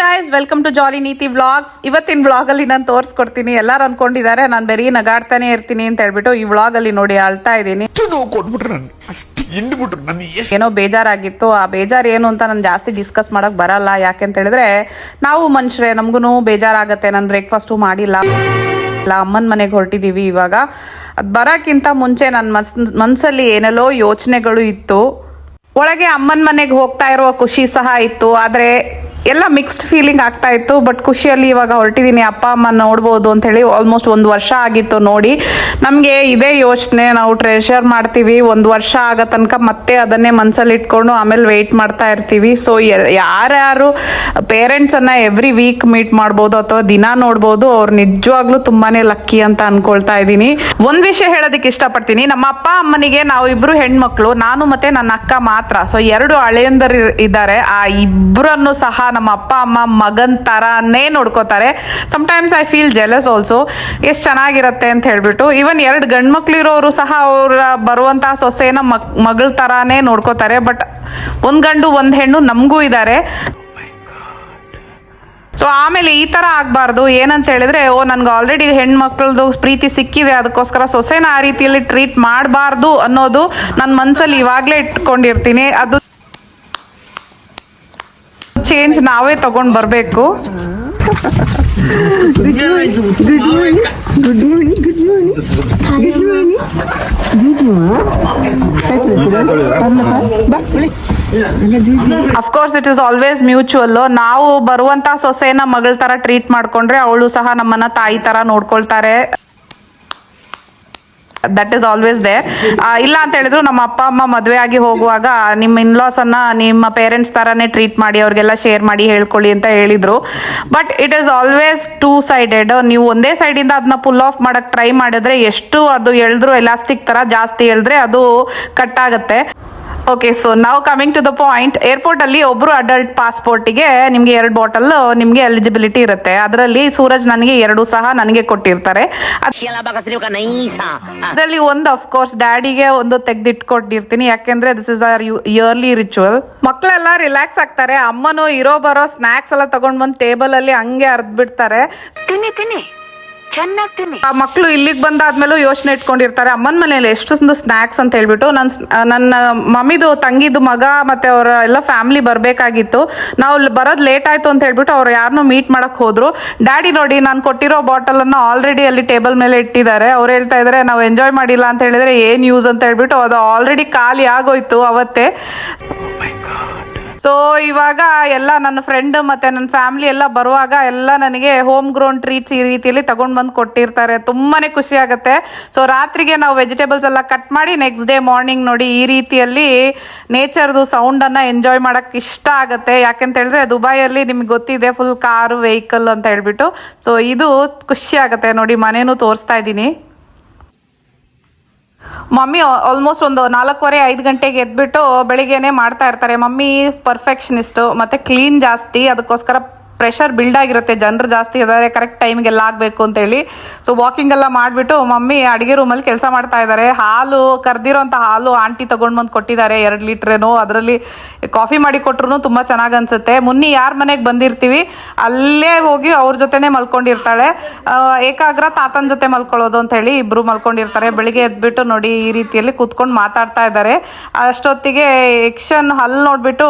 Guys welcome to ಜಾಲಿ ನೀತಿ vlogs ಇವತ್ತಿನ ವ್ಲಾಗಲ್ಲಿ ನಾನು ತೋರಿಸ್ಕೊಡ್ತೀನಿ. ಎಲ್ಲರೂ ಅನ್ಕೊಂಡಿದ್ದಾರೆ ನಾನು ಬರೀ ನಗಾಡ್ತಾನೆ ಇರ್ತೀನಿ ಅಂತ ಹೇಳ್ಬಿಟ್ಟು ಈ ವ್ಲಾಗಲ್ಲಿ ನೋಡಿ ಅಳ್ತಾ ಇದ್ದೀನಿ. ಏನೋ ಬೇಜಾರಾಗಿತ್ತು. ಆ ಬೇಜಾರು ಏನು ಅಂತ ನಾನು ಜಾಸ್ತಿ ಡಿಸ್ಕಸ್ ಮಾಡಕ್ ಬರಲ್ಲ. ಯಾಕೆ ಅಂತ ಹೇಳಿದ್ರೆ ನಾವು ಮನುಷ್ಯರೇ ನಮಗೂ ಬೇಜಾರಾಗತ್ತೆ. ನಾನು ಬ್ರೇಕ್ಫಾಸ್ಟು ಮಾಡಿಲ್ಲ. ಇಲ್ಲ ಅಮ್ಮನ ಮನೆಗೆ ಹೊರಟಿದ್ದೀವಿ ಇವಾಗ. ಅದು ಬರೋಕ್ಕಿಂತ ಮುಂಚೆ ನನ್ನ ಮನ್ಸ್ ಮನಸ್ಸಲ್ಲಿ ಏನೆಲ್ಲೋ ಯೋಚನೆಗಳು ಇತ್ತು. ಒಳಗೆ ಅಮ್ಮನ ಮನೆಗೆ ಹೋಗ್ತಾ ಇರುವ ಖುಷಿ ಸಹ ಇತ್ತು. ಆದರೆ ಎಲ್ಲ ಮಿಕ್ಸ್ಡ್ ಫೀಲಿಂಗ್ ಆಗ್ತಾ ಇತ್ತು ಬಟ್ ಖುಷಿಯಲ್ಲಿ ಇವಾಗ ಹೊರಟಿದ್ದೀನಿ ಅಪ್ಪ, ಅಮ್ಮ ನೋಡ್ಬೋದು ಅಂತ ಹೇಳಿ ಆಲ್ಮೋಸ್ಟ್ ಒಂದು ವರ್ಷ ಆಗಿತ್ತು ನೋಡಿ. ನಮಗೆ ಇದೇ ಯೋಚನೆ, ನಾವು ಟ್ರೆಷರ್ ಮಾಡ್ತೀವಿ. ಒಂದು ವರ್ಷ ಆಗೋ ತನಕ ಮತ್ತೆ ಅದನ್ನೇ ಮನಸ್ಸಲ್ಲಿ ಇಟ್ಕೊಂಡು ಆಮೇಲೆ ವೆಯ್ಟ್ ಮಾಡ್ತಾ ಇರ್ತೀವಿ. ಸೊ ಯಾರ್ಯಾರು ಪೇರೆಂಟ್ಸನ್ನು ಎವ್ರಿ ವೀಕ್ ಮೀಟ್ ಮಾಡ್ಬೋದು ಅಥವಾ ದಿನ ನೋಡ್ಬೋದು, ಅವ್ರು ನಿಜವಾಗ್ಲೂ ತುಂಬಾ ಲಕ್ಕಿ ಅಂತ ಅನ್ಕೊಳ್ತಾ ಇದ್ದೀನಿ. ಒಂದು ವಿಷಯ ಹೇಳೋದಕ್ಕೆ ಇಷ್ಟಪಡ್ತೀನಿ. ನಮ್ಮ ಅಪ್ಪ, ಅಮ್ಮನಿಗೆ ನಾವು ಇಬ್ಬರು ಹೆಣ್ಮಕ್ಳು, ನಾನು ಮತ್ತು ನನ್ನ ಅಕ್ಕ ಮಾತ್ರ. ಸೊ ಎರಡು ಹಳೆಯಂದರು ಇದ್ದಾರೆ. ಆ ಇಬ್ಬರನ್ನು ಸಹ ನಮ್ಮ ಅಪ್ಪ, ಅಮ್ಮ, ಮಗನ್ ತರಾನೇ ನೋಡ್ಕೋತಾರೆ. Sometimes I feel jealous also ಎಷ್ಟು ಚೆನ್ನಾಗಿರುತ್ತೆ ಅಂತ ಹೇಳ್ಬಿಟ್ಟು. ಈವನ್ ಎರಡು ಗಂಡ್ಮಕ್ಳು ಇರೋರು ಸಹ ಅವ್ರ ಬರುವಂತಹ ಸೊಸೆನ ಮಕ್ ಮಗಳ ತರಾನೇ ನೋಡ್ಕೋತಾರೆ. ಬಟ್ ಒಂದ್ ಗಂಡು, ಒಂದ್ ಹೆಣ್ಣು ನಮಗೂ ಇದ್ದಾರೆ ಸೊ ಆಮೇಲೆ ಈ ತರ ಆಗ್ಬಾರ್ದು. ಏನಂತ ಹೇಳಿದ್ರೆ, ಓ, ನನ್ಗೆ ಆಲ್ರೆಡಿ ಹೆಣ್ಮಕ್ಳದು ಪ್ರೀತಿ ಸಿಕ್ಕಿದೆ ಅದಕ್ಕೋಸ್ಕರ ಸೊಸೆನ ಆ ರೀತಿಯಲ್ಲಿ ಟ್ರೀಟ್ ಮಾಡಬಾರ್ದು ಅನ್ನೋದು ನನ್ನ ಮನಸ್ಸಲ್ಲಿ ಇವಾಗಲೇ ಇಟ್ಕೊಂಡಿರ್ತೀನಿ. ಅದು ಚೇಂಜ್ ನಾವೇ ತಗೊಂಡ್ ಬರಬೇಕು. Of course it is always mutual ನಾವು ಬರುವಂತ ಸೊಸೆನ ಮಗಳ ತರ ಟ್ರೀಟ್ ಮಾಡ್ಕೊಂಡ್ರೆ ಅವಳು ಸಹ ನಮ್ಮನ್ನ ತಾಯಿ ತರ ನೋಡ್ಕೊಳ್ತಾರೆ. ದಟ್ ಇಸ್ ಆಲ್ವೇಸ್ ದೇರ್ ಇಲ್ಲ ಅಂತ ಹೇಳಿದ್ರು ನಮ್ಮ ಅಪ್ಪ, ಅಮ್ಮ ಮದುವೆ ಆಗಿ ಹೋಗುವಾಗ ನಿಮ್ಮ ಇನ್ಲಾಸ್ ಅನ್ನ ನಿಮ್ಮ ಪೇರೆಂಟ್ಸ್ ತರಾನೇ ಟ್ರೀಟ್ ಮಾಡಿ, ಅವ್ರಿಗೆಲ್ಲ ಶೇರ್ ಮಾಡಿ ಹೇಳ್ಕೊಳ್ಳಿ ಅಂತ ಹೇಳಿದ್ರು. But it is always two sided ನೀವು ಒಂದೇ ಸೈಡಿಂದ ಅದನ್ನ ಪುಲ್ ಆಫ್ ಮಾಡಕ್ ಟ್ರೈ ಮಾಡಿದ್ರೆ ಎಷ್ಟು ಅದು ಎಳೆದ್ರು ಎಲಾಸ್ಟಿಕ್ ತರ ಜಾಸ್ತಿ ಎಳೆದ್ರೆ ಅದು ಕಟ್ ಆಗುತ್ತೆ. ಓಕೆ ಸೊ ನಾವು coming to the point airport ಅಲ್ಲಿ ಒಬ್ರು ಅಡಲ್ಟ್ ಪಾಸ್ಪೋರ್ಟಿಗೆ ನಿಮ್ಗೆ ಎರಡು ಬಾಟಲ್ ನಿಮ್ಗೆ ಎಲಿಜಿಬಿಲಿಟಿ ಇರುತ್ತೆ. ಅದರಲ್ಲಿ ಸೂರಜ್ ನನಗೆ ಎರಡು ಸಹ ನನಗೆ ಕೊಟ್ಟಿರ್ತಾರೆ? ಅದರಲ್ಲಿ ಒಂದು ಅಫ್ ಕೋರ್ಸ್ ಡ್ಯಾಡಿಗೆ ಒಂದು ತೆಗ್ದಿಟ್ಕೊಟ್ಟಿರ್ತೀನಿ. ಯಾಕೆಂದ್ರೆ this is our yearly ritual ಮಕ್ಕಳೆಲ್ಲ ರಿಲ್ಯಾಕ್ಸ್ ಆಗ್ತಾರೆ. ಅಮ್ಮನು ಇರೋ ಬರೋ ಸ್ನಾಕ್ಸ್ ಎಲ್ಲ ತಗೊಂಡ್ ಬಂದು ಟೇಬಲ್ ಅಲ್ಲಿ ಹಂಗೆ ಅರ್ದ್ ಬಿಡ್ತಾರೆ. ಚೆನ್ನಾಗಿ ತಿನ್ನಿ ಆ ಮಕ್ಕಳು ಇಲ್ಲಿಗೆ ಬಂದಾದ್ಮೇಲೂ ಯೋಚನೆ ಇಟ್ಕೊಂಡಿರ್ತಾರೆ. ಅಮ್ಮನ ಮನೇಲಿ ಎಷ್ಟೊಂದು ಸ್ನ್ಯಾಕ್ಸ್ ಅಂತ ಹೇಳ್ಬಿಟ್ಟು ನನ್ನ ನನ್ನ ಮಮ್ಮಿದು ತಂಗಿದು ಮಗ ಮತ್ತೆ ಅವರ ಎಲ್ಲ ಫ್ಯಾಮಿಲಿ ಬರಬೇಕಾಗಿತ್ತು. ನಾವು ಅಲ್ಲಿ ಬರೋದು ಲೇಟ್ ಆಯ್ತು ಅಂತ ಹೇಳ್ಬಿಟ್ಟು ಅವ್ರು ಯಾರನ್ನೂ ಮೀಟ್ ಮಾಡಕ್ ಹೋದ್ರು. ಡ್ಯಾಡಿ ನೋಡಿ ನಾನು ಕೊಟ್ಟಿರೋ ಬಾಟಲ್ ಅನ್ನು ಆಲ್ರೆಡಿ ಅಲ್ಲಿ ಟೇಬಲ್ ಮೇಲೆ ಇಟ್ಟಿದ್ದಾರೆ. ಅವ್ರು ಹೇಳ್ತಾ ಇದ್ದಾರೆ ನಾವು ಎಂಜಾಯ್ ಮಾಡಿಲ್ಲ ಅಂತ ಹೇಳಿದ್ರೆ ಏನ್ ಯೂಸ್ ಅಂತ ಹೇಳ್ಬಿಟ್ಟು ಅದು ಆಲ್ರೆಡಿ ಖಾಲಿ ಆಗೋಯ್ತು ಅವತ್ತೇ. ಸೊ ಇವಾಗ ಎಲ್ಲ ನನ್ನ ಫ್ರೆಂಡ್ ಮತ್ತೆ ನನ್ನ ಫ್ಯಾಮಿಲಿ ಎಲ್ಲ ಬರುವಾಗ ಎಲ್ಲ ನನಗೆ ಹೋಮ್ ಗ್ರೋನ್ ಟ್ರೀಟ್ಸ್ ಈ ರೀತಿಯಲ್ಲಿ ತಗೊಂಡ್ ಬಂದು ಕೊಟ್ಟಿರ್ತಾರೆ. ತುಂಬಾನೇ ಖುಷಿ ಆಗುತ್ತೆ. ಸೊ ರಾತ್ರಿಗೆ ನಾವು ವೆಜಿಟೇಬಲ್ಸ್ ಎಲ್ಲ ಕಟ್ ಮಾಡಿ ನೆಕ್ಸ್ಟ್ ಡೇ ಮಾರ್ನಿಂಗ್ ನೋಡಿ ಈ ರೀತಿಯಲ್ಲಿ ನೇಚರ್ದು ಸೌಂಡ್ ಅನ್ನ ಎಂಜಾಯ್ ಮಾಡಕ್ ಇಷ್ಟ ಆಗುತ್ತೆ. ಯಾಕೆಂತ ಹೇಳಿದ್ರೆ ದುಬೈಯಲ್ಲಿ ನಿಮ್ಗೆ ಗೊತ್ತಿದೆ ಫುಲ್ ಕಾರು ವೆಹಿಕಲ್ ಅಂತ ಹೇಳ್ಬಿಟ್ಟು. ಸೊ ಇದು ಖುಷಿ ಆಗುತ್ತೆ. ನೋಡಿ ಮನೇನು ತೋರಿಸ್ತಾ ಇದ್ದೀನಿ. ಮಮ್ಮಿ ಆಲ್ಮೋಸ್ಟ್ ಒಂದು ನಾಲ್ಕೂವರೆ, ಐದು ಗಂಟೆಗೆ ಎದ್ಬಿಟ್ಟು ಬೆಳಿಗ್ಗೆನೆ ಮಾಡ್ತಾ ಇರ್ತಾರೆ. ಮಮ್ಮಿ ಪರ್ಫೆಕ್ಷನಿಸ್ಟು ಮತ್ತು ಕ್ಲೀನ್ ಜಾಸ್ತಿ. ಅದಕ್ಕೋಸ್ಕರ ಪ್ರೆಷರ್ ಬಿಲ್ಡ್ ಆಗಿರುತ್ತೆ. ಜನರು ಜಾಸ್ತಿ ಇದ್ದಾರೆ ಕರೆಕ್ಟ್ ಟೈಮ್ಗೆಲ್ಲ ಆಗಬೇಕು ಅಂತೇಳಿ ಸೊ ವಾಕಿಂಗ್ ಎಲ್ಲ ಮಾಡಿಬಿಟ್ಟು ಮಮ್ಮಿ ಅಡುಗೆ ರೂಮಲ್ಲಿ ಕೆಲಸ ಮಾಡ್ತಾ ಇದ್ದಾರೆ ಹಾಲು ಕರೆದಿರೋಂಥ ಹಾಲು ಆಂಟಿ ತೊಗೊಂಡು ಬಂದು ಕೊಟ್ಟಿದ್ದಾರೆ. ಎರಡು ಲೀಟ್ರೇನೋ ಅದರಲ್ಲಿ ಕಾಫಿ ಮಾಡಿ ಕೊಟ್ಟರು ತುಂಬ ಚೆನ್ನಾಗಿ ಅನ್ಸುತ್ತೆ. ಮುನ್ನಿ ಯಾರ ಮನೆಗೆ ಬಂದಿರ್ತೀವಿ, ಅಲ್ಲೇ ಹೋಗಿ ಅವ್ರ ಜೊತೆನೆ ಮಲ್ಕೊಂಡಿರ್ತಾಳೆ. ಏಕಾಗ್ರ ತಾತನ ಜೊತೆ ಮಲ್ಕೊಳ್ಳೋದು ಅಂತ ಹೇಳಿ ಇಬ್ಬರು ಮಲ್ಕೊಂಡಿರ್ತಾರೆ. ಬೆಳಿಗ್ಗೆ ಎದ್ಬಿಟ್ಟು ನೋಡಿ ಈ ರೀತಿಯಲ್ಲಿ ಕೂತ್ಕೊಂಡು ಮಾತಾಡ್ತಾ ಇದ್ದಾರೆ ಅಷ್ಟೊತ್ತಿಗೆ ಎಕ್ಷನ್ ಹಲ್ಲು ನೋಡ್ಬಿಟ್ಟು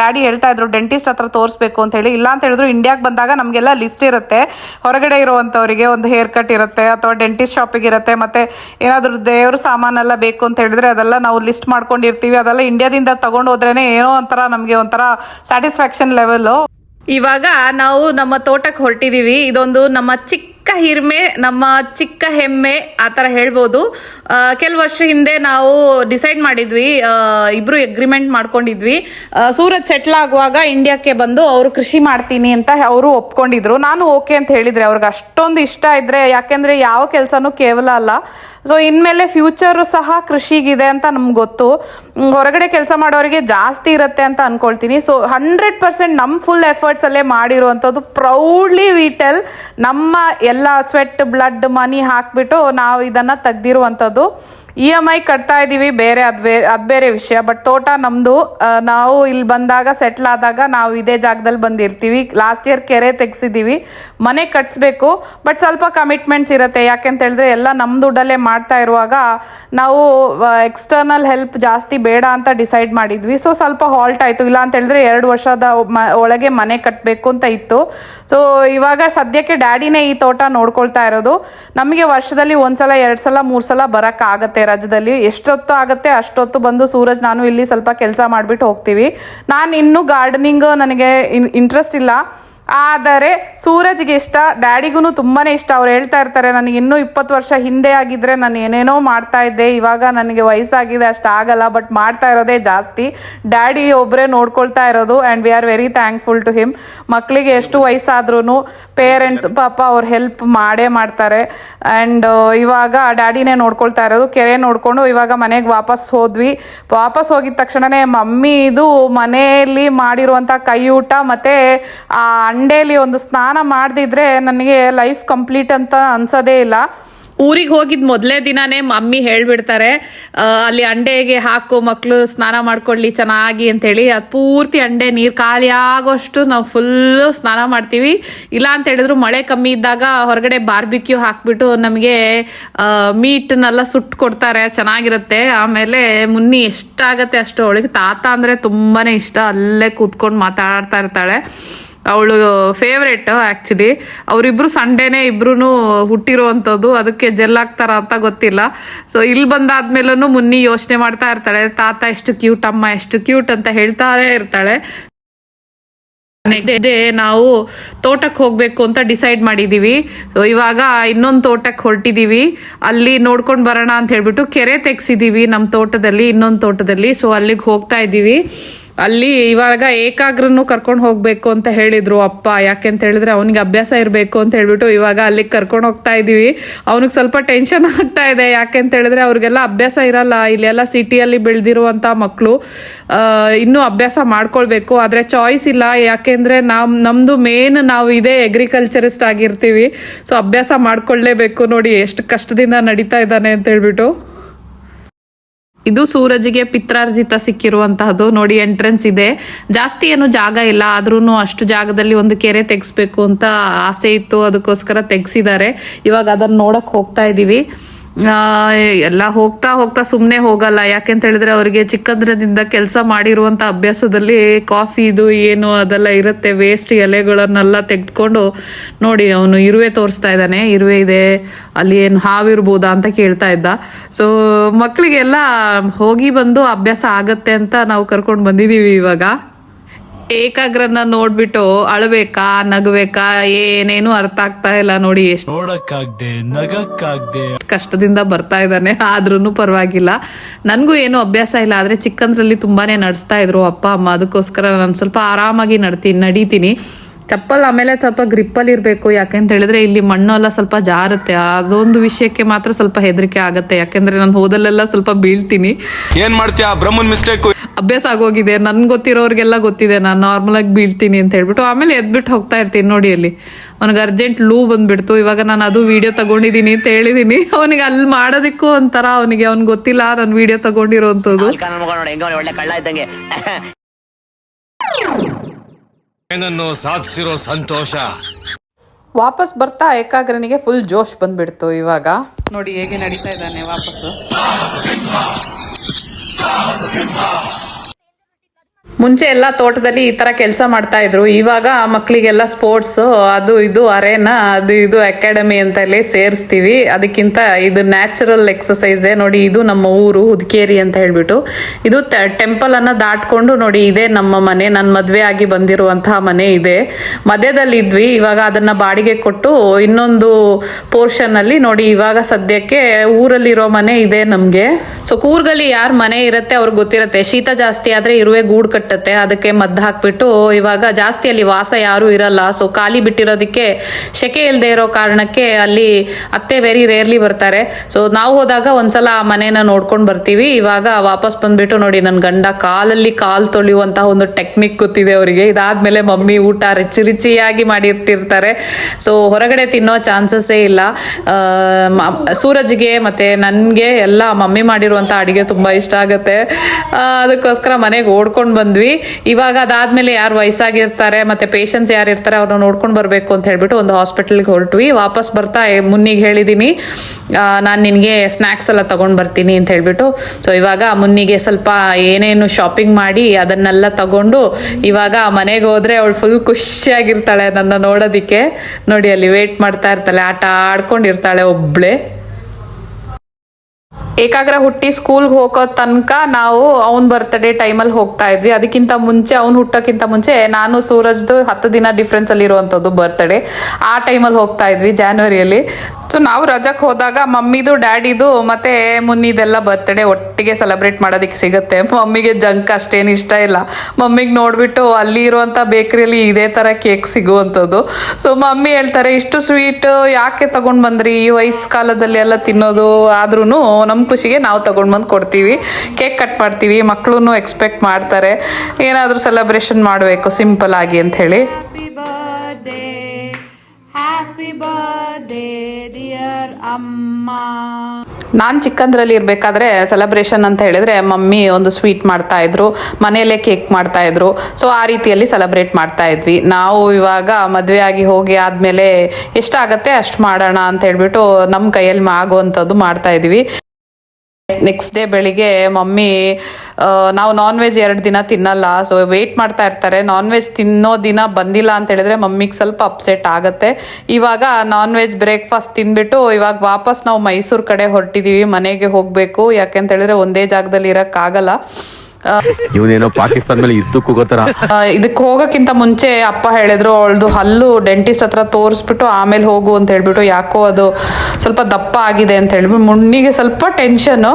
ಡ್ಯಾಡಿ ಹೇಳ್ತಾ ಇದ್ರು ಡೆಂಟಿಸ್ಟ್ ಹತ್ರ ತೋರಿಸ್ಬೇಕು ಅಂತ ಹೇಳಿ. ಇಲ್ಲ ಅಂತ ಹೇಳಿದ್ರು ಇಂಡಿಯಾಗೆ ಬಂದಾಗ ನಮಗೆಲ್ಲ ಲಿಸ್ಟ್ ಇರುತ್ತೆ. ಹೊರಗಡೆ ಇರುವಂಥವರಿಗೆ ಒಂದು ಹೇರ್ ಕಟ್ ಇರುತ್ತೆ, ಅಥವಾ ಡೆಂಟಿಸ್ಟ್ ಶಾಪಿಗೆ ಇರುತ್ತೆ, ಮತ್ತೆ ಏನಾದರೂ ದೇವ್ರ ಸಾಮಾನೆಲ್ಲ ಬೇಕು ಅಂತ ಹೇಳಿದ್ರೆ ಅದೆಲ್ಲ ನಾವು ಲಿಸ್ಟ್ ಮಾಡ್ಕೊಂಡಿರ್ತೀವಿ. ಅದೆಲ್ಲ ಇಂಡಿಯಾದಿಂದ ತಗೊಂಡು ಹೋದ್ರೇನೆ ಏನೋ ಒಂಥರ ನಮಗೆ ಒಂಥರ ಸ್ಯಾಟಿಸ್ಫ್ಯಾಕ್ಷನ್ ಲೆವೆಲ್ಲು ಇವಾಗ ನಾವು ನಮ್ಮ ತೋಟಕ್ಕೆ ಹೊರಟಿದೀವಿ. ಇದೊಂದು ನಮ್ಮ ಚಿಕ್ಕ ಹಿರ್ಮೆ, ನಮ್ಮ ಚಿಕ್ಕ ಹೆಮ್ಮೆ ಆ ಥರ ಹೇಳ್ಬೋದು. ಕೆಲವು ವರ್ಷ ಹಿಂದೆ ನಾವು ಡಿಸೈಡ್ ಮಾಡಿದ್ವಿ ಇಬ್ಬರು ಎಗ್ರಿಮೆಂಟ್ ಮಾಡ್ಕೊಂಡಿದ್ವಿ. ಸೂರತ್ ಸೆಟ್ಲ್ ಆಗುವಾಗ ಇಂಡಿಯಾಕ್ಕೆ ಬಂದು ಅವರು ಕೃಷಿ ಮಾಡ್ತೀನಿ ಅಂತ ಅವರು ಒಪ್ಕೊಂಡಿದ್ರು. ನಾನು ಓಕೆ ಅಂತ ಹೇಳಿದರೆ ಅವ್ರಿಗೆ ಅಷ್ಟೊಂದು ಇಷ್ಟ ಇದ್ರೆ, ಯಾಕೆಂದರೆ ಯಾವ ಕೆಲಸನೂ ಕೇವಲ ಅಲ್ಲ. ಸೊ ಇನ್ಮೇಲೆ ಫ್ಯೂಚರ್ ಸಹ ಕೃಷಿಗಿದೆ ಅಂತ ನಮ್ಗೆ ಗೊತ್ತು. ಹೊರಗಡೆ ಕೆಲಸ ಮಾಡೋರಿಗೆ ಜಾಸ್ತಿ ಇರುತ್ತೆ ಅಂತ ಅನ್ಕೊಳ್ತೀನಿ. ಸೊ ಹಂಡ್ರೆಡ್ ಪರ್ಸೆಂಟ್ ನಮ್ಮ ಫುಲ್ ಎಫರ್ಟ್ಸ್ ಅಲ್ಲೇ ಮಾಡಿರುವಂಥದ್ದು ಪ್ರೌಡ್ಲಿ ವಿಟೆಲ್ ನಮ್ಮ ಎಲ್ಲ ಸ್ವೆಟ್ ಬ್ಲಡ್ ಮನಿ ಹಾಕಿಬಿಟ್ಟು ನಾವು ಇದನ್ನ ತೆಗ್ದಿರುವಂಥದ್ದು. ಇ ಎಂ ಐ ಕಟ್ತಾ ಇದ್ದೀವಿ ಬೇರೆ ಅದು ಬೇರೆ ವಿಷಯ. ಬಟ್ ತೋಟ ನಮ್ಮದು ನಾವು ಇಲ್ಲಿ ಬಂದಾಗ ಸೆಟ್ಲ್ ಆದಾಗ ನಾವು ಇದೇ ಜಾಗದಲ್ಲಿ ಬಂದಿರ್ತೀವಿ. ಲಾಸ್ಟ್ ಇಯರ್ ಕೆರೆ ತೆಗ್ಸಿದ್ದೀವಿ ಮನೆ ಕಟ್ಸ್ಬೇಕು ಬಟ್ ಸ್ವಲ್ಪ ಕಮಿಟ್ಮೆಂಟ್ಸ್ ಇರುತ್ತೆ. ಯಾಕೆಂತ ಹೇಳಿದ್ರೆ ಎಲ್ಲ ನಮ್ಮ ದುಡ್ಡಲ್ಲೇ ಮಾಡ್ತಾ ಇರುವಾಗ ನಾವು ಎಕ್ಸ್ಟರ್ನಲ್ ಹೆಲ್ಪ್ ಜಾಸ್ತಿ ಬೇಡ ಅಂತ ಡಿಸೈಡ್ ಮಾಡಿದ್ವಿ. ಸೊ ಸ್ವಲ್ಪ ಹಾಲ್ಟ್ ಆಯಿತು. ಇಲ್ಲ ಅಂತ ಹೇಳಿದ್ರೆ ಎರಡು ವರ್ಷದ ಒಳಗೆ ಮನೆ ಕಟ್ಟಬೇಕು ಅಂತ ಇತ್ತು. ಸೊ ಇವಾಗ ಸದ್ಯಕ್ಕೆ ಡ್ಯಾಡಿನೇ ಈ ತೋಟ ನೋಡ್ಕೊಳ್ತಾ ಇರೋದು. ನಮಗೆ ವರ್ಷದಲ್ಲಿ ಒಂದ್ಸಲ ಎರಡು ಸಲ ಮೂರು ಸಲ ಬರೋಕ್ಕಾಗತ್ತೆ ರಜದಲ್ಲಿ ಎಷ್ಟೊತ್ತು ಆಗುತ್ತೆ, ಅಷ್ಟೊತ್ತು ಬಂದು ಸೂರಜ್, ನಾನು ಇಲ್ಲಿ ಸ್ವಲ್ಪ ಕೆಲಸ ಮಾಡಿಬಿಟ್ಟು ಹೋಗ್ತೀವಿ. ನಾನು ಇನ್ನೂ ಗಾರ್ಡನಿಂಗ್ ನನಗೆ ಇಂಟ್ರೆಸ್ಟ್ ಇಲ್ಲ. ಆದರೆ ಸೂರಜ್ಗೆ ಇಷ್ಟ ಡ್ಯಾಡಿಗೂ ತುಂಬಾ ಇಷ್ಟ. ಅವ್ರು ಹೇಳ್ತಾ ಇರ್ತಾರೆ, ನನಗೆ ಇನ್ನೂ ಇಪ್ಪತ್ತು ವರ್ಷ ಹಿಂದೆ ಆಗಿದ್ರೆ ನಾನು ಏನೇನೋ ಮಾಡ್ತಾ ಇದ್ದೆ. ಇವಾಗ ನನಗೆ ವಯಸ್ಸಾಗಿದೆ, ಅಷ್ಟು ಆಗಲ್ಲ, ಬಟ್ ಮಾಡ್ತಾ ಇರೋದೇ ಜಾಸ್ತಿ. ಡ್ಯಾಡಿ ಒಬ್ಬರೇ ನೋಡ್ಕೊಳ್ತಾ ಇರೋದು and we are very thankful to him ಮಕ್ಕಳಿಗೆ ಎಷ್ಟು ವಯಸ್ಸಾದ್ರೂ ಪೇರೆಂಟ್ಸ್ ಪಾಪ ಅವ್ರು ಹೆಲ್ಪ್ ಮಾಡೇ ಮಾಡ್ತಾರೆ. ಆ್ಯಂಡ್ ಇವಾಗ ಡ್ಯಾಡಿನೇ ನೋಡ್ಕೊಳ್ತಾ ಇರೋದು, ಕೆರೆ ನೋಡಿಕೊಂಡು ಇವಾಗ ಮನೆಗೆ ವಾಪಸ್ ಹೋದ್ವಿ. ವಾಪಸ್ ಹೋಗಿದ ತಕ್ಷಣನೇ ಮಮ್ಮಿ ಇದು ಮನೆಯಲ್ಲಿ ಮಾಡಿರುವಂಥ ಕೈಯೂಟ ಮತ್ತು ಅಂಡೇಲಿ ಒಂದು ಸ್ನಾನ ಮಾಡದಿದ್ರೆ ನನಗೆ ಲೈಫ್ ಕಂಪ್ಲೀಟ್ ಅಂತ ಅನ್ಸೋದೇ ಇಲ್ಲ. ಊರಿಗೆ ಹೋಗಿದ್ ಮೊದಲೇ ದಿನಾನೇ ಮಮ್ಮಿ ಹೇಳ್ಬಿಡ್ತಾರೆ ಅಲ್ಲಿ ಅಂಡೆಗೆ ಹಾಕು ಮಕ್ಕಳು ಸ್ನಾನ ಮಾಡ್ಕೊಳ್ಳಿ, ಚೆನ್ನಾಗಿ ಅಂತೇಳಿ. ಅದು ಪೂರ್ತಿ ಅಂಡೆ ನೀರು ಖಾಲಿ ಆಗೋಷ್ಟು ನಾವು ಫುಲ್ಲು ಸ್ನಾನ ಮಾಡ್ತೀವಿ. ಇಲ್ಲ ಅಂತ ಹೇಳಿದ್ರು ಮಳೆ ಕಮ್ಮಿ ಇದ್ದಾಗ ಹೊರಗಡೆ ಬಾರ್ಬಿಕ್ಯೂ ಹಾಕ್ಬಿಟ್ಟು ನಮಗೆ ಮೀಟನ್ನೆಲ್ಲ ಸುಟ್ಟು ಕೊಡ್ತಾರೆ, ಚೆನ್ನಾಗಿರುತ್ತೆ. ಆಮೇಲೆ ಮುನ್ನಿ ಎಷ್ಟಾಗತ್ತೆ ಅಷ್ಟು ಅವಳಿಗೆ ತಾತ ಅಂದರೆ ತುಂಬಾ ಇಷ್ಟ. ಅಲ್ಲೇ ಕೂತ್ಕೊಂಡು ಮಾತಾಡ್ತಾ ಇರ್ತಾಳೆ. ಅವಳು ಫೇವ್ರೇಟ್ ಆ್ಯಕ್ಚುಲಿ ಅವರಿಬ್ರು ಸಂಡೇನೆ ಇಬ್ರು ಹುಟ್ಟಿರುವಂಥದ್ದು, ಅದಕ್ಕೆ ಜೆಲ್ ಆಗ್ತಾರ ಅಂತ ಗೊತ್ತಿಲ್ಲ. ಸೊ ಇಲ್ಲಿ ಬಂದಾದ್ಮೇಲೂ ಮುನ್ನಿ ಯೋಚನೆ ಮಾಡ್ತಾ ಇರ್ತಾಳೆ, ತಾತ ಎಷ್ಟು ಕ್ಯೂಟ್ ಅಮ್ಮ ಎಷ್ಟು ಕ್ಯೂಟ್ ಅಂತ ಹೇಳ್ತಾರೆ ಇರ್ತಾಳೆ. ನೆಕ್ಸ್ಟ್ ಡೇ ನಾವು ತೋಟಕ್ಕೆ ಹೋಗಬೇಕು ಅಂತ ಡಿಸೈಡ್ ಮಾಡಿದ್ದೀವಿ ಸೊ ಇವಾಗ ಇನ್ನೊಂದು ತೋಟಕ್ಕೆ ಹೊರಟಿದ್ದೀವಿ ಅಲ್ಲಿ ನೋಡ್ಕೊಂಡು ಬರೋಣ ಅಂತ ಹೇಳ್ಬಿಟ್ಟು ಕೆರೆ ತೆಗ್ಸಿದ್ದೀವಿ ನಮ್ಮ ತೋಟದಲ್ಲಿ, ಇನ್ನೊಂದು ತೋಟದಲ್ಲಿ. ಸೊ ಅಲ್ಲಿಗೆ ಹೋಗ್ತಾ ಇದ್ದೀವಿ ಅಲ್ಲಿ ಇವಾಗ ಏಕಾಗ್ರನು ಕರ್ಕೊಂಡು ಹೋಗಬೇಕು ಅಂತ ಹೇಳಿದ್ರು ಅಪ್ಪ. ಯಾಕೆ ಅಂತ ಹೇಳಿದ್ರೆ ಅವನಿಗೆ ಅಭ್ಯಾಸ ಇರಬೇಕು ಅಂತ ಹೇಳ್ಬಿಟ್ಟು ಇವಾಗ ಅಲ್ಲಿಗೆ ಕರ್ಕೊಂಡು ಹೋಗ್ತಾ ಇದ್ದೀವಿ ಅವನಿಗೆ ಸ್ವಲ್ಪ ಟೆನ್ಷನ್ ಆಗ್ತಾ ಇದೆ. ಯಾಕೆ ಅಂತ ಹೇಳಿದ್ರೆ ಅವ್ರಿಗೆಲ್ಲ ಅಭ್ಯಾಸ ಇರಲ್ಲ. ಇಲ್ಲೆಲ್ಲ ಸಿಟಿಯಲ್ಲಿ ಬೆಳೆದಿರುವಂಥ ಮಕ್ಕಳು ಇನ್ನೂ ಅಭ್ಯಾಸ ಮಾಡ್ಕೊಳ್ಬೇಕು. ಆದರೆ ಚಾಯ್ಸ್ ಇಲ್ಲ. ಯಾಕೆಂದರೆ ನಮ್ ನಮ್ಮದು ಮೇನ್ ನಾವು ಇದೇ ಅಗ್ರಿಕಲ್ಚರಿಸ್ಟ್ ಆಗಿರ್ತೀವಿ. ಸೊ ಅಭ್ಯಾಸ ಮಾಡ್ಕೊಳ್ಳೇಬೇಕು ನೋಡಿ, ಎಷ್ಟು ಕಷ್ಟದಿಂದ ನಡೀತಾ ಇದ್ದಾನೆ ಅಂತ ಹೇಳ್ಬಿಟ್ಟು. ಇದು ಸೂರಜ್ಗೆ ಪಿತ್ರಾರ್ಜಿತ ಸಿಕ್ಕಿರುವಂತಹದ್ದು. ನೋಡಿ ಎಂಟ್ರೆನ್ಸ್ ಇದೆ. ಜಾಸ್ತಿ ಏನು ಜಾಗ ಇಲ್ಲ. ಆದ್ರೂ ಅಷ್ಟು ಜಾಗದಲ್ಲಿ ಒಂದು ಕೆರೆ ತೆಗೆಸ್ಬೇಕು ಅಂತ ಆಸೆ ಇತ್ತು. ಅದಕ್ಕೋಸ್ಕರ ತೆಗ್ಸಿದ್ದಾರೆ. ಇವಾಗ ಅದನ್ನ ನೋಡಕ್ ಹೋಗ್ತಾ ಇದೀವಿ. ಎಲ್ಲ ಹೋಗ್ತಾ ಹೋಗ್ತಾ ಸುಮ್ಮನೆ ಹೋಗಲ್ಲ. ಯಾಕೆಂತ ಹೇಳಿದ್ರೆ ಅವರಿಗೆ ಚಿಕ್ಕಂದ್ರದಿಂದ ಕೆಲಸ ಮಾಡಿರುವಂತ ಅಭ್ಯಾಸದಲ್ಲಿ ಕಾಫಿ ಇದು ಏನು ಅದೆಲ್ಲ ಇರುತ್ತೆ. ವೇಸ್ಟ್ ಎಲೆಗಳನ್ನೆಲ್ಲ ತೆಗೆದುಕೊಂಡು ನೋಡಿ ಅವನು ಇರುವೆ ತೋರಿಸ್ತಾ ಇದ್ದಾನೆ. ಇರುವೆ ಇದೆ, ಅಲ್ಲಿ ಏನು ಹಾವಿರ್ಬೋದಾ ಅಂತ ಕೇಳ್ತಾ ಇದ್ದ. ಸೊ ಮಕ್ಕಳಿಗೆಲ್ಲ ಹೋಗಿ ಬಂದು ಅಭ್ಯಾಸ ಆಗತ್ತೆ ಅಂತ ನಾವು ಕರ್ಕೊಂಡು ಬಂದಿದೀವಿ ಇವಾಗ. ಏಕಾಗ್ರನ ನೋಡ್ಬಿಟ್ಟು ಅಳಬೇಕಾ ನಗಬೇಕಾ ಏನೇನು ಅರ್ಥ ಆಗ್ತಾ ಇಲ್ಲ ನೋಡಿ ಎಷ್ಟು ನೋಡಕ್ಕಾಗ್ದೆ ನಗಕ್ಕಾಗ್ದೆ. ಕಷ್ಟದಿಂದ ಬರ್ತಾ ಇದ್ದಾನೆ ಆದ್ರೂ ಪರವಾಗಿಲ್ಲ. ನನಗೂ ಏನು ಅಭ್ಯಾಸ ಇಲ್ಲ ಆದ್ರೆ ಚಿಕ್ಕಂದ್ರಲ್ಲಿ ತುಂಬಾನೇ ನಡೆಸ್ತಾ ಇದ್ರು ಅಪ್ಪ ಅಮ್ಮ. ಅದಕ್ಕೋಸ್ಕರ ನಾನು ಸ್ವಲ್ಪ ಆರಾಮಾಗಿ ನಡ್ತೀನಿ ನಡೀತೀನಿ. ಚಪ್ಪಲ್ ಆಮೇಲೆ ಸ್ವಲ್ಪ ಗ್ರಿಪ್ಪಲ್ಲಿ ಇರಬೇಕು ಯಾಕೆಂತ ಹೇಳಿದ್ರೆ ಇಲ್ಲಿ ಮಣ್ಣು ಎಲ್ಲ ಸ್ವಲ್ಪ ಜಾರುತ್ತೆ. ಅದೊಂದು ವಿಷಯಕ್ಕೆ ಮಾತ್ರ ಸ್ವಲ್ಪ ಹೆದರಿಕೆ ಆಗುತ್ತೆ. ಯಾಕೆಂದ್ರೆ ನಾನು ಹೋದಲ್ಲೆಲ್ಲ ಸ್ವಲ್ಪ ಬೀಳ್ತೀನಿ. ಏನ್ ಮಾಡ್ತೀಯ? ಬ್ರಹ್ಮನ್ ಮಿಸ್ಟೇಕ್ ಅಭ್ಯಾಸ ಆಗೋಗಿದೆ. ನನ್ ಗೊತ್ತಿರೋರಿಗೆಲ್ಲ ಗೊತ್ತಿದೆ. ನಾನು ನಾರ್ಮಲ್ ಆಗಿ ಬೀಳ್ತೀನಿ ಅಂತ ಹೇಳ್ಬಿಟ್ಟು ಆಮೇಲೆ ಎದ್ಬಿಟ್ಟು ಹೋಗ್ತಾ ಇರ್ತೀನಿ ನೋಡಿ ಅಲ್ಲಿ. ಅವನಿಗೆ ಅರ್ಜೆಂಟ್ ಲೂ ಬಂದ್ಬಿಡ್ತು. ಇವಾಗ ನಾನು ಅದು ವಿಡಿಯೋ ತಗೊಂಡಿದ್ದೀನಿ ಅಂತ ಹೇಳಿದೀನಿ. ಅವನಿಗೆ ಅಲ್ಲಿ ಮಾಡೋದಕ್ಕೂ ಒಂಥರ ಅವನಿಗೆ ಅವ್ನಿಗೆ ಗೊತ್ತಿಲ್ಲ ನಾನು ವಿಡಿಯೋ ತಗೊಂಡಿರೋಂಥದ್ದು. ಕಾನೂನು ಏನನ್ನು ಸಾಧಿಸಿರೋ ಸಂತೋಷ. ವಾಪಸ್ ಬರ್ತಾ ಏಕಾಗ್ರನಿಗೆ ಫುಲ್ ಜೋಶ್ ಬಂದ್ಬಿಡ್ತು ಇವಾಗ. ನೋಡಿ ಹೇಗೆ ನಡೀತಾ ಇದ್ದಾನೆ ವಾಪಸ್ಸು. ಮುಂಚೆ ಎಲ್ಲ ತೋಟದಲ್ಲಿ ಈ ತರ ಕೆಲಸ ಮಾಡ್ತಾ ಇದ್ರು. ಇವಾಗ ಮಕ್ಕಳಿಗೆಲ್ಲ ಸ್ಪೋರ್ಟ್ಸ್ ಅದು ಇದು ಅರೇನ ಅದು ಇದು ಅಕಾಡೆಮಿ ಅಂತ ಹೇಳಿ ಸೇರಿಸ್ತೀವಿ. ಅದಕ್ಕಿಂತ ಇದು ನ್ಯಾಚುರಲ್ ಎಕ್ಸಸೈಸೇ ನೋಡಿ ಇದು ನಮ್ಮ ಊರು ಹುದ್ಕೇರಿ ಅಂತ ಹೇಳ್ಬಿಟ್ಟು. ಇದು ಟೆಂಪಲ್ ಅನ್ನ ದಾಟ್ಕೊಂಡು ನೋಡಿ ಇದೆ ನಮ್ಮ ಮನೆ ನನ್ನ ಮದ್ವೆ ಆಗಿ ಬಂದಿರುವಂತಹ ಮನೆ ಇದೆ. ಮಧ್ಯದಲ್ಲಿ ಇದ್ವಿ ಇವಾಗ ಅದನ್ನ ಬಾಡಿಗೆ ಕೊಟ್ಟು ಇನ್ನೊಂದು ಪೋರ್ಷನ್ ಅಲ್ಲಿ ನೋಡಿ ಇವಾಗ ಸದ್ಯಕ್ಕೆ ಊರಲ್ಲಿರೋ ಮನೆ ಇದೆ ನಮ್ಗೆ. ಸೊ ಕೂರ್ಗಲ್ಲಿ ಯಾರ ಮನೆ ಇರುತ್ತೆ ಅವ್ರಿಗೆ ಗೊತ್ತಿರುತ್ತೆ. ಶೀತ ಜಾಸ್ತಿ ಆದ್ರೆ ಇರುವೆ ಗೂಡು ಕಟ್ಟಿ ಕಟ್ಟುತ್ತೆ, ಅದಕ್ಕೆ ಮದ್ದು ಹಾಕ್ಬಿಟ್ಟು ಇವಾಗ ಜಾಸ್ತಿ ಅಲ್ಲಿ ವಾಸ ಯಾರೂ ಇರಲ್ಲ. ಸೊ ಖಾಲಿ ಬಿಟ್ಟಿರೋದಕ್ಕೆ ಶೆಕೆ ಇಲ್ಲದೆ ಇರೋ ಕಾರಣಕ್ಕೆ ಅಲ್ಲಿ ಅತ್ತೆ ವೆರಿ ರೇರ್ಲಿ ಬರ್ತಾರೆ. ಸೊ ನಾವು ಹೋದಾಗ ಒಂದ್ಸಲ ಆ ಮನೇನ ನೋಡ್ಕೊಂಡು ಬರ್ತೀವಿ. ಇವಾಗ ವಾಪಸ್ ಬಂದ್ಬಿಟ್ಟು ನೋಡಿ ನನ್ನ ಗಂಡ ಕಾಲಲ್ಲಿ ಕಾಲು ತೊಳೆಯುವಂತಹ ಒಂದು ಟೆಕ್ನಿಕ್ ಗೊತ್ತಿದೆ ಅವರಿಗೆ. ಇದಾದ್ಮೇಲೆ ಮಮ್ಮಿ ಊಟ ರುಚಿ ರುಚಿಯಾಗಿ ಮಾಡಿರ್ತಿರ್ತಾರೆ ಸೊ ಹೊರಗಡೆ ತಿನ್ನೋ ಚಾನ್ಸಸ್ಸೇ ಇಲ್ಲ. ಸೂರಜ್ಗೆ ಮತ್ತೆ ನನಗೆ ಎಲ್ಲ ಮಮ್ಮಿ ಮಾಡಿರುವಂಥ ಅಡುಗೆ ತುಂಬ ಇಷ್ಟ ಆಗುತ್ತೆ. ಅದಕ್ಕೋಸ್ಕರ ಮನೆಗೆ ಓಡ್ಕೊಂಡು ಬಂದ್ವಿ. ಇವಾಗ ಅದಾದ್ಮೇಲೆ ಯಾರು ವಯಸ್ಸಾಗಿರ್ತಾರೆ, ಮತ್ತೆ ಪೇಷಂಟ್ಸ್ ಯಾರು ಇರ್ತಾರೆ ಅವ್ರನ್ನ ನೋಡ್ಕೊಂಡು ಬರಬೇಕು ಅಂತ ಹೇಳ್ಬಿಟ್ಟು ಒಂದು ಹಾಸ್ಪಿಟಲ್ಗೆ ಹೊರಟ್ವಿ. ವಾಪಸ್ ಬರ್ತಾ ಮುನ್ನಿಗೆ ಹೇಳಿದ್ದೀನಿ ನಾನು ನಿನಗೆ ಸ್ನ್ಯಾಕ್ಸ್ ಎಲ್ಲ ತಗೊಂಡು ಬರ್ತೀನಿ ಅಂತ ಹೇಳ್ಬಿಟ್ಟು. ಸೊ ಇವಾಗ ಮುನ್ನಿಗೆ ಸ್ವಲ್ಪ ಏನೇನು ಶಾಪಿಂಗ್ ಮಾಡಿ ಅದನ್ನೆಲ್ಲ ತಗೊಂಡು ಇವಾಗ ಮನೆಗೆ ಹೋದ್ರೆ ಅವಳು ಫುಲ್ ಖುಷಿಯಾಗಿರ್ತಾಳೆ ನನ್ನ ನೋಡೋದಿಕ್ಕೆ. ನೋಡಿ ಅಲ್ಲಿ ವೇಟ್ ಮಾಡ್ತಾ ಇರ್ತಾಳೆ, ಆಟ ಆಡ್ಕೊಂಡಿರ್ತಾಳೆ ಒಬ್ಳೆ. ಏಕಾಗ್ರ ಹುಟ್ಟಿ ಸ್ಕೂಲ್ಗೆ ಹೋಗೋ ತನಕ ನಾವು ಅವ್ನ ಬರ್ತ್ಡೇ ಟೈಮಲ್ಲಿ ಹೋಗ್ತಾ ಇದ್ವಿ. ಅದಕ್ಕಿಂತ ಮುಂಚೆ, ಅವ್ನು ಹುಟ್ಟೋಕ್ಕಿಂತ ಮುಂಚೆ ನಾನು ಸೂರಜ್ದು ಹತ್ತು ದಿನ ಡಿಫ್ರೆನ್ಸ್ ಅಲ್ಲಿ ಇರುವಂಥದ್ದು ಬರ್ತ್ಡೇ ಆ ಟೈಮಲ್ಲಿ ಹೋಗ್ತಾ ಇದ್ವಿ ಜಾನ್ವರಿಯಲ್ಲಿ ಸೊ ನಾವು ರಜಕ್ಕೆ ಹೋದಾಗ ಮಮ್ಮಿದು, ಡ್ಯಾಡಿದು ಮತ್ತೆ ಮುನ್ನಿದೆಲ್ಲ ಬರ್ತ್ಡೇ ಒಟ್ಟಿಗೆ ಸೆಲೆಬ್ರೇಟ್ ಮಾಡೋದಕ್ಕೆ ಸಿಗುತ್ತೆ. ಮಮ್ಮಿಗೆ ಜಂಕ್ ಅಷ್ಟೇನು ಇಷ್ಟ ಇಲ್ಲ. ಮಮ್ಮಿಗೆ ನೋಡ್ಬಿಟ್ಟು ಅಲ್ಲಿ ಇರುವಂತ ಬೇಕ್ರಿಯಲ್ಲಿ ಇದೇ ಥರ ಕೇಕ್ ಸಿಗುವಂಥದ್ದು. ಸೊ ಮಮ್ಮಿ ಹೇಳ್ತಾರೆ, ಇಷ್ಟು ಸ್ವೀಟ್ ಯಾಕೆ ತಗೊಂಡ್ ಬಂದ್ರಿ? ಈ ವಯಸ್ಸು ಕಾಲದಲ್ಲಿ ಎಲ್ಲ ತಿನ್ನೋದು ಆದ್ರೂ ನಮ್ಮ ಖುಷಿಗೆ ನಾವು ತಗೊಂಡ್ ಬಂದು ಕೊಡ್ತೀವಿ. ಕೇಕ್ ಕಟ್ ಮಾಡ್ತೀವಿ ಮಕ್ಕಳು ಎಕ್ಸ್ಪೆಕ್ಟ್ ಮಾಡ್ತಾರೆ. ಏನಾದರೂ ಸೆಲೆಬ್ರೇಷನ್ ಮಾಡಬೇಕು ಸಿಂಪಲ್ ಆಗಿ ಅಂತ ಹೇಳಿ ಬರ್ಡೇ ಡಿಯರ್ ಅಮ್ಮ ನಾನು ಚಿಕ್ಕಂದ್ರಲ್ಲಿ ಇರಬೇಕಾದ್ರೆ ಸೆಲೆಬ್ರೇಷನ್ ಅಂತ ಹೇಳಿದ್ರೆ ಮಮ್ಮಿ ಒಂದು ಸ್ವೀಟ್ ಮಾಡ್ತಾ ಇದ್ರು, ಮನೆಯಲ್ಲೇ ಕೇಕ್ ಮಾಡ್ತಾ ಇದ್ರು. ಸೊ ಆ ರೀತಿಯಲ್ಲಿ ಸೆಲೆಬ್ರೇಟ್ ಮಾಡ್ತಾ ಇದ್ವಿ. ನಾವು ಇವಾಗ ಮದುವೆ ಆಗಿ ಹೋಗಿ ಆದಮೇಲೆ ಎಷ್ಟಾಗತ್ತೆ ಅಷ್ಟು ಮಾಡೋಣ ಅಂತ ಹೇಳ್ಬಿಟ್ಟು ನಮ್ಮ ಕೈಯಲ್ಲಿ ಆಗುವಂಥದ್ದು ಮಾಡ್ತಾ ಇದೀವಿ. ನೆಕ್ಸ್ಟ್ ಡೇ ಬೆಳಿಗ್ಗೆ ಮಮ್ಮಿ ನಾವು ನಾನ್ ವೆಜ್ ಎರಡು ದಿನ ತಿನ್ನಲ್ಲ ಸೊ ವೆಯ್ಟ್ ಮಾಡ್ತಾ ಇರ್ತಾರೆ. ನಾನ್ ವೆಜ್ ತಿನ್ನೋ ದಿನ ಬಂದಿಲ್ಲ ಅಂತ ಹೇಳಿದ್ರೆ ಮಮ್ಮಿಗೆ ಸ್ವಲ್ಪ ಅಪ್ಸೆಟ್ ಆಗುತ್ತೆ. ಇವಾಗ ನಾನ್ ವೆಜ್ ಬ್ರೇಕ್ಫಾಸ್ಟ್ ತಿಂದ್ಬಿಟ್ಟು ಇವಾಗ ವಾಪಸ್ ನಾವು ಮೈಸೂರು ಕಡೆ ಹೊರಟಿದೀವಿ, ಮನೆಗೆ ಹೋಗಬೇಕು. ಯಾಕೆಂತ ಹೇಳಿದ್ರೆ ಒಂದೇ ಜಾಗದಲ್ಲಿ ಇರೋಕ್ಕಾಗಲ್ಲ. ಇವನೇನೋ ಪಾಕಿಸ್ತಾನ ಮೇಲೆ ಇದ್ದಕ್ಕೂ ಗೊತ್ತರ ಇದಕ್ಕೆ ಹೋಗೋಕ್ಕಿಂತ ಮುಂಚೆ ಅಪ್ಪ ಹೇಳಿದ್ರು ಅವಳದು ಹಲ್ಲು ಡೆಂಟಿಸ್ಟ್ ಹತ್ರ ತೋರಿಸ್ಬಿಟ್ಟು ಆಮೇಲೆ ಹೋಗು ಅಂತ ಹೇಳ್ಬಿಟ್ಟು ಯಾಕೋ ಅದು ಸ್ವಲ್ಪ ದಪ್ಪ ಆಗಿದೆ ಅಂತ ಹೇಳ್ಬಿಟ್ಟು ಮುಣ್ಣಿಗೆ ಸ್ವಲ್ಪ ಟೆನ್ಷನ್ನು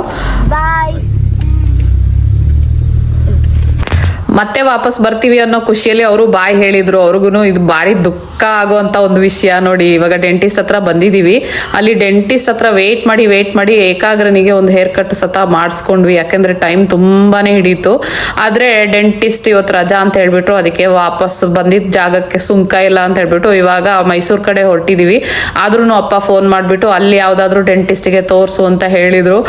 ಮತ್ತೆ ವಾಪಸ್ ಬರ್ತೀವಿ ಅನ್ನೋ ಖುಷಿಯಲ್ಲಿ ಅವರು ಬಾಯ್ ಹೇಳಿದ್ರು. ಅವ್ರಿಗೂ ಇದು ಭಾರಿ ದುಃಖ ಆಗುವಂತ ಒಂದು ವಿಷಯ ನೋಡಿ. ಇವಾಗ ಡೆಂಟಿಸ್ಟ್ ಹತ್ರ ಬಂದಿದೀವಿ. ಅಲ್ಲಿ ಡೆಂಟಿಸ್ಟ್ ಹತ್ರ ವೇಟ್ ಮಾಡಿ ವೇಟ್ ಮಾಡಿ ಏಕಾಗ್ರನಿಗೆ ಒಂದು ಹೇರ್ ಕಟ್ ಸತ ಮಾಡಿಸ್ಕೊಂಡ್ವಿ. ಯಾಕೆಂದ್ರೆ ಟೈಮ್ ತುಂಬಾನೇ ಹಿಡೀತು. ಆದ್ರೆ ಡೆಂಟಿಸ್ಟ್ ಇವತ್ತು ರಜಾ ಅಂತ ಹೇಳ್ಬಿಟ್ಟು ಅದಕ್ಕೆ ವಾಪಸ್ ಬಂದಿದ್ದ ಜಾಗಕ್ಕೆ ಸುಂಕ ಇಲ್ಲ ಅಂತ ಹೇಳ್ಬಿಟ್ಟು ಇವಾಗ ಮೈಸೂರು ಕಡೆ ಹೊರಟಿದೀವಿ. ಆದ್ರೂ ಅಪ್ಪ ಫೋನ್ ಮಾಡಿಬಿಟ್ಟು ಅಲ್ಲಿ ಯಾವ್ದಾದ್ರು ಡೆಂಟಿಸ್ಟ್ಗೆ ತೋರಿಸು ಅಂತ ಹೇಳಿದ್ರು.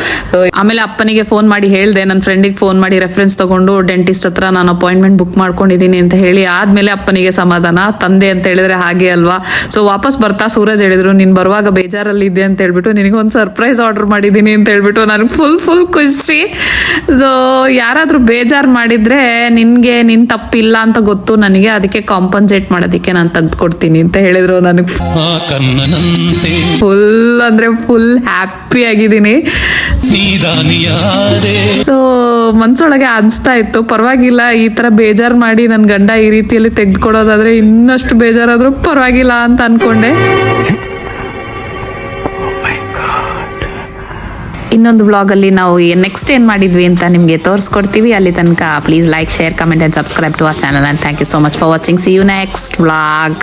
ಆಮೇಲೆ ಅಪ್ಪನಿಗೆ ಫೋನ್ ಮಾಡಿ ಹೇಳಿದೆ. ನನ್ನ ಫ್ರೆಂಡಿಗೆ ಫೋನ್ ಮಾಡಿ ರೆಫರೆನ್ಸ್ ತಗೊಂಡು ಡೆಂಟಿಸ್ಟ್ ಹತ್ರ ನಾನು ಅಪಾಯಿಂಟ್ಮೆಂಟ್ ಬುಕ್ ಮಾಡ್ಕೊಂಡಿದ್ದೀನಿ ಅಂತ ಹೇಳಿ ಆದ್ಮೇಲೆ ಅಪ್ಪನಿಗೆ ಸಮಾಧಾನ ತಂದೆ ಅಂತ ಹೇಳಿದ್ರೆ ಹಾಗೆ ಅಲ್ವಾ? ಸೊ ವಾಪಸ್ ಬರ್ತಾ ಸೂರಜ್ ಹೇಳಿದ್ರು ನೀನು ಬರುವಾಗ ಬೇಜಾರಲ್ಲಿ ಇದ್ದೆ ಅಂತ ಹೇಳ್ಬಿಟ್ಟು ನಿನಗೆ ಒಂದು ಸರ್ಪ್ರೈಸ್ ಆರ್ಡರ್ ಮಾಡಿದ್ದೀನಿ ಅಂತ ಹೇಳ್ಬಿಟ್ಟು ನನಗೆ ಫುಲ್ ಫುಲ್ ಖುಷಿ. ಸೊ ಯಾರಾದರೂ ಬೇಜಾರು ಮಾಡಿದ್ರೆ ನಿನಗೆ ನಿನ್ ತಪ್ಪಿಲ್ಲ ಅಂತ ಗೊತ್ತು ನನಗೆ ಅದಕ್ಕೆ ಕಾಂಪನ್ಸೇಟ್ ಮಾಡೋದಕ್ಕೆ ನಾನು ತೆಗೆದು ಕೊಡ್ತೀನಿ ಅಂತ ಹೇಳಿದ್ರು ನನಗೆ. ಫುಲ್ ಅಂದ್ರೆ ಫುಲ್ ಹ್ಯಾಪಿ ಆಗಿದ್ದೀನಿ. ಸೊ ಮನ್ಸೊಳಗೆ ಅನ್ಸ್ತಾ ಇತ್ತು. ಪರವಾಗಿಲ್ಲ, ಈ ತರ ಬೇಜಾರ್ ಮಾಡಿ ನನ್ನ ಗಂಡ ಈ ರೀತಿಯಲ್ಲಿ ತೆಗೆದುಕೊಡೋದಾದ್ರೆ ಇನ್ನಷ್ಟು ಬೇಜಾರಾದ್ರೂ ಪರವಾಗಿಲ್ಲ ಅಂತ ಅನ್ಕೊಂಡೆ. ಇನ್ನೊಂದು ವ್ಲಾಗಲ್ಲಿ ನಾವು ನೆಕ್ಸ್ಟ್ ಏನು ಮಾಡಿದ್ವಿ ಅಂತ ನಿಮಗೆ ತೋರಿಸ್ಕೊಡ್ತೀವಿ. ಅಲ್ಲಿ ತನಕ please like share comment and subscribe to our channel and thank you so much for watching see you next vlog